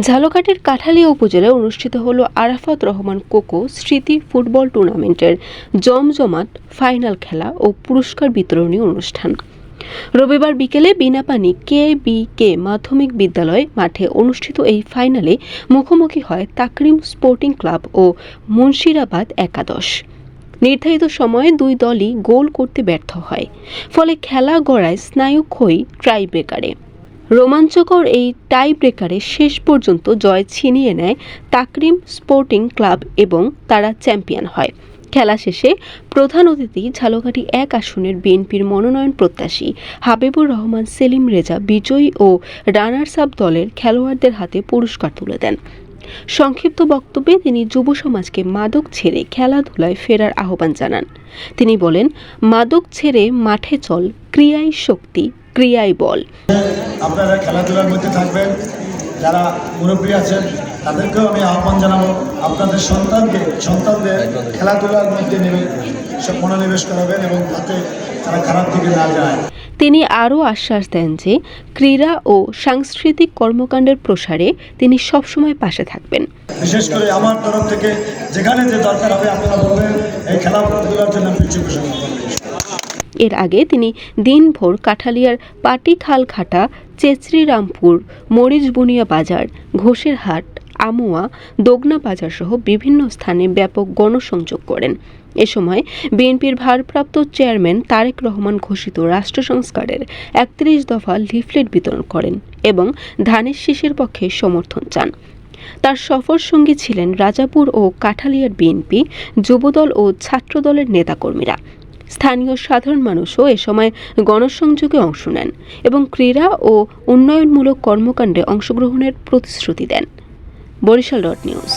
ঝালকাঠির কাঠালিয়া উপজেলায় অনুষ্ঠিত হল আরাফাত রহমান কোকো স্মৃতি ফুটবল টুর্নামেন্টের জমজমাট ফাইনাল খেলা ও পুরস্কার বিতরণী অনুষ্ঠান। রবিবার বিকেলে বিনাপানি কে বি কে মাধ্যমিক বিদ্যালয় মাঠে অনুষ্ঠিত এই ফাইনালে মুখোমুখি হয় তাকরিম স্পোর্টিং ক্লাব ও মুন্সিরাবাদ একাদশ। নির্ধারিত সময়ে দুই দলই গোল করতে ব্যর্থ হয়। ফলে খেলা গড়ায় স্নায়ুক্ষয়ী ট্রাইব্রেকারে রোমাঞ্চকর এই টাই ব্রেকারে শেষ পর্যন্ত জয় ছিনিয়ে নেয় তাকরিম স্পোর্টিং ক্লাব এবং তারা চ্যাম্পিয়ন হয়। খেলা শেষে প্রধান অতিথি ঝালকাঠি এক আসনের বিএনপির মনোনয়ন প্রত্যাশী হাবিবুর রহমান, সেলিম রেজা, বিজয়ী ও রানার্স আপ দলের খেলোয়াড়দের হাতে পুরস্কার তুলে দেন। সংক্ষিপ্ত বক্তব্যে তিনি যুব সমাজকে মাদক ছেড়ে খেলাধুলায় ফেরার আহ্বান জানান। তিনি বলেন, মাদক ছেড়ে মাঠে চল ক্রিয়াই শক্তি ক্রিয়াই বল। আপনারা খেলাধুলার মধ্যে থাকবেন যারা মুরব্বী আছেন তাদেরকেও আমি আহ্বান জানাব আপনাদের সন্তানকে সন্তানদের খেলাধুলার মধ্যে নেবে সব মনোনিবেশ করাবেন এবং যাতে তারা খারাপ দিকে না যায়। তিনি আরও আশ্বাস দেন যে ক্রীড়া ও সাংস্কৃতিক কর্মকাণ্ডের প্রসারে তিনি সবসময় পাশে থাকবেন। বিশেষ করে আমার তরফ থেকে যেখানে যে দরকার হবে আপনারা বলবেন এই খেলাধুলার জন্য পিছু ঘোষণা করবেন এর আগে তিনি দিনভর কাঠালিয়ার পাটিখালঘাটা চেচরিরামপুর মরিচবুনিয়া বাজার, ঘোষের হাট, আমুয়া, দোগনা বাজার সহ বিভিন্ন স্থানে ব্যাপক গণসংযোগ করেন। এ সময় বিএনপির ভারপ্রাপ্ত চেয়ারম্যান তারেক রহমান ঘোষিত রাষ্ট্র সংস্কারের একত্রিশ দফা লিফলেট বিতরণ করেন এবং ধানের শীষের পক্ষে সমর্থন চান। তার সফর সঙ্গী ছিলেন রাজাপুর ও কাঠালিয়ার বিএনপি, যুবদল ও ছাত্রদলের নেতাকর্মীরা। স্থানীয় সাধারণ মানুষও এ সময় গণসংযোগে অংশ নেন এবং ক্রীড়া ও উন্নয়নমূলক কর্মকাণ্ডে অংশগ্রহণের প্রতিশ্রুতি দেন। Barishal dot news.